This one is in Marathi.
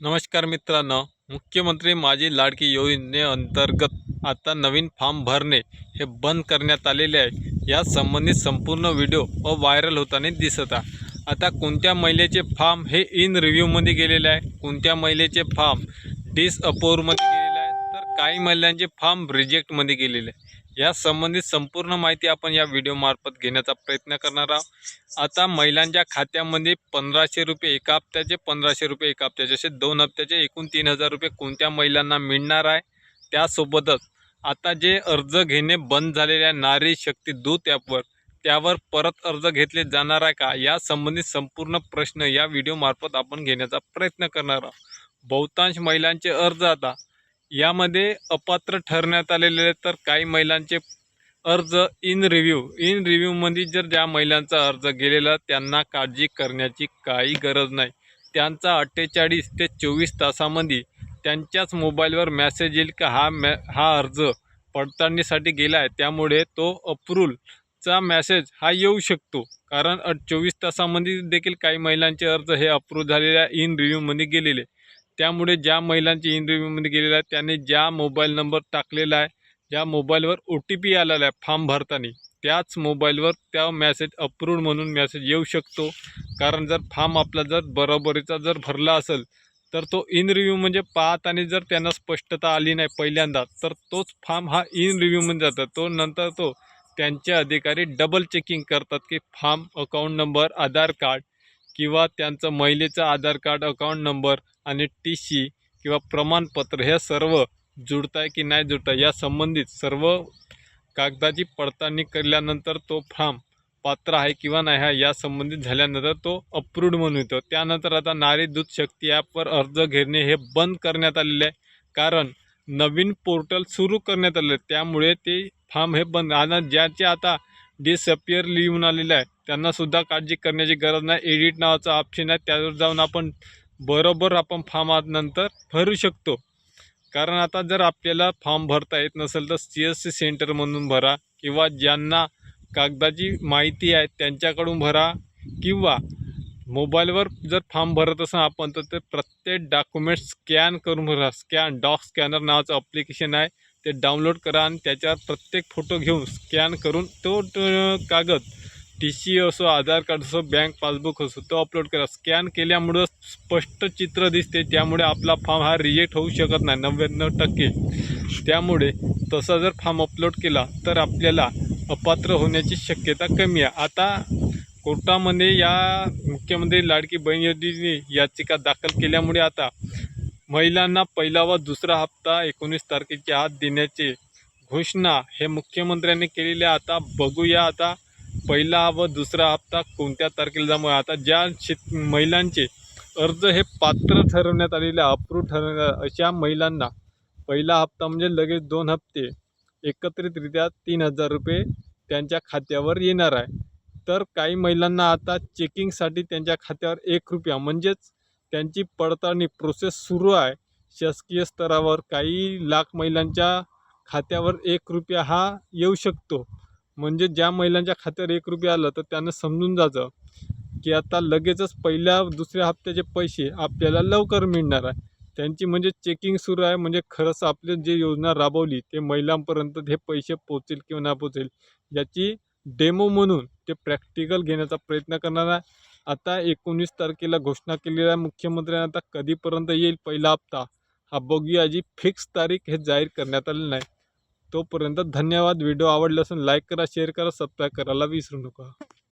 नमस्कार मित्रांनो. मुख्यमंत्री माझी लाडकी योजनेअंतर्गत आता नवीन फॉर्म भरणे हे बंद करण्यात आलेले आहे. या संबंधित संपूर्ण व्हिडिओ व व्हायरल होताना दिसत आहे. आता कोणत्या महिलेचे फॉर्म हे इन रिव्ह्यूमध्ये गेलेले आहे? कोणत्या महिलेचे फॉर्म डिस अपोवरमध्ये गेलेले आहे? तर काही महिलांचे फॉर्म रिजेक्टमध्ये गेलेले आहे. या संबंधित संपूर्ण माहिती आपण या व्हिडिओमार्फत घेण्याचा प्रयत्न करणार आहोत. आता महिलांच्या खात्यामध्ये पंधराशे रुपये एका हप्त्याचे पंधराशे रुपये एका हप्त्याचे असे दोन हप्त्याचे एकूण तीन हजार रुपये कोणत्या महिलांना मिळणार आहे? त्यासोबतच आता जे अर्ज घेणे बंद झालेल्या नारी शक्ती दूत ॲपवर त्यावर परत अर्ज घेतले जाणार आहे का? या संबंधित संपूर्ण प्रश्न या व्हिडिओमार्फत आपण घेण्याचा प्रयत्न करणार आहोत. बहुतांश महिलांचे अर्ज आता यामध्ये अपात्र ठरण्यात आलेले तर काही महिलांचे अर्ज इन रिव्ह्यू इन रिव्ह्यूमध्ये जर ज्या महिलांचा अर्ज गेलेला त्यांना काळजी करण्याची काही गरज नाही. त्यांचा अठ्ठेचाळीस ते चोवीस तासामध्ये त्यांच्याच मोबाईलवर मॅसेज येईल का हा मॅ हा अर्ज पडताळणीसाठी गेला आहे. त्यामुळे तो अप्रूलचा मॅसेज हा येऊ शकतो. कारण अ चोवीस तासामध्ये देखील काही महिलांचे अर्ज हे अप्रूव्ह झालेल्या इन रिव्ह्यूमध्ये गेलेले. त्यामुळे ज्या महिलांचे इन रिव्ह्यूमध्ये आहे त्याने ज्या मोबाईल नंबर टाकलेला आहे ज्या मोबाईलवर ओ टी पी आलेला आहे फॉर्म भरताना त्याच मोबाईलवर त्या मॅसेज अप्रूव्ड म्हणून मॅसेज येऊ शकतो. कारण जर फॉर्म आपला जर बरोबरीचा जर भरला असेल तर तो इन रिव्ह्यू म्हणजे पाहत आणि जर त्यांना स्पष्टता आली नाही पहिल्यांदा तर तोच फॉर्म हा इन रिव्ह्यूमध्ये जातात तो नंतर तो त्यांचे अधिकारी डबल चेकिंग करतात की form account number Aadhaar card किंवा त्यांचं महिलेचं आधार कार्ड अकाउंट नंबर आणि टी सी किंवा प्रमाणपत्र हे सर्व जुळत आहे की नाही जुळत आहे या संबंधित सर्व कागदाची पडताळणी केल्यानंतर तो फॉर्म पात्र आहे किंवा नाही हा या संबंधित झाल्यानंतर तो अप्रूव्ड म्हणून येतो. त्यानंतर आता नारी दूध शक्ती ॲपवर अर्ज घेणे हे बंद करण्यात आलेले आहे. कारण नवीन पोर्टल सुरू करण्यात आलं आहे. त्यामुळे ते फॉर्म हे बंद आणि ज्याचे आता डिसअपियर लिहून आलेलं आहे. त्यांनासुद्धा काळजी करण्याची गरज नाही. एडिट नावाचं ऑप्शन आहे. त्यावर जाऊन आपण बरोबर आपण फॉर्म आज नंतर भरू शकतो. कारण आता जर आपल्याला फॉर्म भरता येत नसेल तर सी एस सी सेंटरमधून भरा किंवा ज्यांना कागदाची माहिती आहे त्यांच्याकडून भरा किंवा मोबाईलवर जर फॉर्म भरत असाल आपण तर ते प्रत्येक डॉक्युमेंट स्कॅन करून भरा. स्कॅन डॉक स्कॅनर नावाचं अप्लिकेशन आहे. ते डाउनलोड करा आणि त्याच्यावर प्रत्येक फोटो घेऊन स्कॅन करून तो ट- कागद टी सी असो आधार कार्ड असो बँक पासबुक असो तो अपलोड करा. स्कॅन केल्यामुळं स्पष्ट चित्र दिसते. त्यामुळे आपला फॉर्म हा रिजेक्ट होऊ शकत नाही नव्याण्णव टक्के. त्यामुळे तसा जर फॉर्म अपलोड केला तर आपल्याला अपात्र होण्याची शक्यता कमी आहे. आता कोर्टामध्ये या मुख्यमंत्री लाडकी बहीण योजनेने याचिका दाखल केल्यामुळे आता महिलांना पहिला व दुसरा हप्ता एकोणीस तारखेच्या आत देण्याचे घोषणा हे मुख्यमंत्र्यांनी केलेले आहे. आता बघूया आता पहिला व दुसरा हप्ता कोणत्या तारखेला जमा आता ज्या शेत महिलांचे अर्ज हे पात्र ठरवण्यात आलेले अप्रूव्ह ठरवण्यात अशा महिलांना पहिला हप्ता म्हणजे लगेच दोन हप्ते एकत्रितरित्या तीन हजार रुपये त्यांच्या खात्यावर येणार आहे. तर काही महिलांना आता चेकिंगसाठी त्यांच्या खात्यावर एक रुपया म्हणजेच त्यांची पडताळणी प्रोसेस सुरू आहे. शासकीय स्तरावर काही लाख महिलांच्या खात्यावर एक रुपया हा येऊ शकतो. म्हणजे ज्या महिलांच्या खात्यावर एक रुपया आलं तर त्यांना समजून जायचं की आता लगेचच पहिल्या दुसऱ्या हप्त्याचे पैसे आपल्याला लवकर मिळणार आहे. त्यांची म्हणजे चेकिंग सुरू आहे. म्हणजे खरंच आपली जे योजना राबवली ते महिलांपर्यंत हे पैसे पोचेल किंवा नाही पोचेल याची डेमो म्हणून ते प्रॅक्टिकल घेण्याचा प्रयत्न करणार आहे. आता एकोणीस तारखेला घोषणा केलेली आहे मुख्यमंत्र्यांनी. आता कधीपर्यंत येईल पहिला हप्ता? हा बघूया. जी फिक्स तारीख हे जाहीर करण्यात आलेलं नाही. तोपर्यंत धन्यवाद. व्हिडिओ आवडला असून लाईक करा शेअर करा सबस्क्राईब करायला विसरू नका.